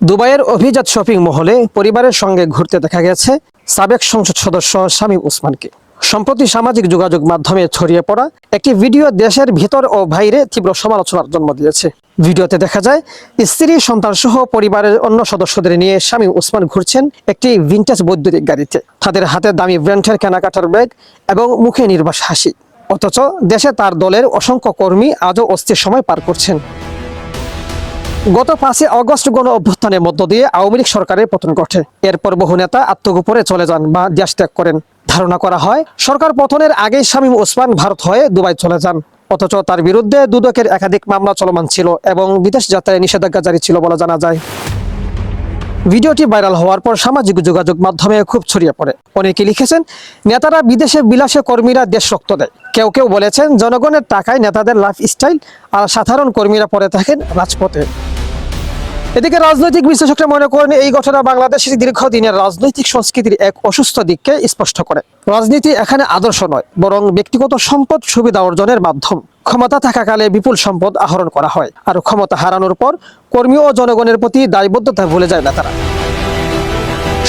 দুবাইয়ের অভিজাত শপিং মহলে পরিবারের সঙ্গে ঘুরতে দেখা গেছে সাবেক সংসদ সদস্য শামীম ওসমানকে সম্প্রতি সামাজিক যোগাযোগ মাধ্যমে ছড়িয়ে পড়া একটি ভিডিও দেশের ভিতর ও বাইরে তীব্র সমালোচনার জন্ম দিয়েছে। ভিডিওতে দেখা যায়, স্ত্রী সন্তান সহ পরিবারের অন্য সদস্যদের নিয়ে শামীম ওসমান ঘুরছেন একটি ভিন্টেজ বৈদ্যুতিক গাড়িতে। তাদের হাতে দামি ব্র্যান্ডের কেনাকাটার ব্যাগ এবং মুখে নির্বাস হাসি। অথচ দেশে তার দলের অসংখ্য কর্মী আজও অস্থির সময় পার করছেন। গত পাঁচই অগস্ট গণ অভ্যুত্থানের মধ্য দিয়ে আওয়ামী লীগ সরকারের পতন ঘটে। এরপর বহু নেতা আত্মগোপনে চলে যান বা দেশ ত্যাগ করেন। ধারণা করা হয়, সরকার পতনের আগেই শামীম ওসমান ভারত হয়ে দুবাই চলে যান। অথচ তার বিরুদ্ধে দুদকের একাধিক মামলা চলমান ছিল এবং বিদেশ যাত্রায় নিষেধাজ্ঞা জারি ছিল বলে জানা যায়। ভিডিওটি ভাইরাল হওয়ার পর সামাজিক যোগাযোগ মাধ্যমে খুব ছড়িয়ে পড়ে। অনেকে লিখেছেন, নেতারা বিদেশে বিলাসে কর্মীরা দেশ রক্ত দেয়। কেউ কেউ বলেছেন, জনগণের টাকায় নেতাদের লাইফ স্টাইল আর সাধারণ কর্মীরা পরে থাকেন রাজপথে। এদিকে রাজনৈতিক বিশ্লেষকরা মনে করেন এই ঘটনা বাংলাদেশের দীর্ঘদিনের রাজনৈতিক সংস্কৃতির এক অসুস্থ দিককে স্পষ্ট করে। রাজনীতি এখানে আদর্শ নয়, বরং ব্যক্তিগত সম্পদ সুবিধা অর্জনের মাধ্যম। ক্ষমতা থাকাকালে বিপুল সম্পদ আহরণ করা হয়, আর ক্ষমতা হারানোর পর কর্মী ও জনগণের প্রতি দায়বদ্ধতা ভুলে যায় নেতারা।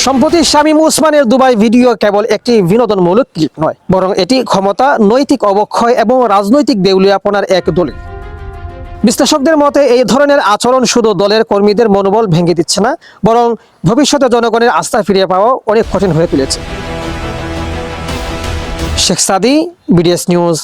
সম্প্রতি শামীম উসমানের দুবাই ভিডিও কেবল একটি বিনোদনমূলক ক্লিপ নয়, বরং এটি ক্ষমতা, নৈতিক অবক্ষয় এবং রাজনৈতিক দেউলিয়াপনার এক দলিল। বিশ্লেষকদের মতে, এই ধরনের আচরণ শুধু দলের কর্মীদের মনোবল ভেঙে দিচ্ছে না, বরং ভবিষ্যতে জনগণের আস্থা ফিরিয়ে পাওয়া অনেক কঠিন হয়ে তুলেছে। Sheikh Sadi, BDS news.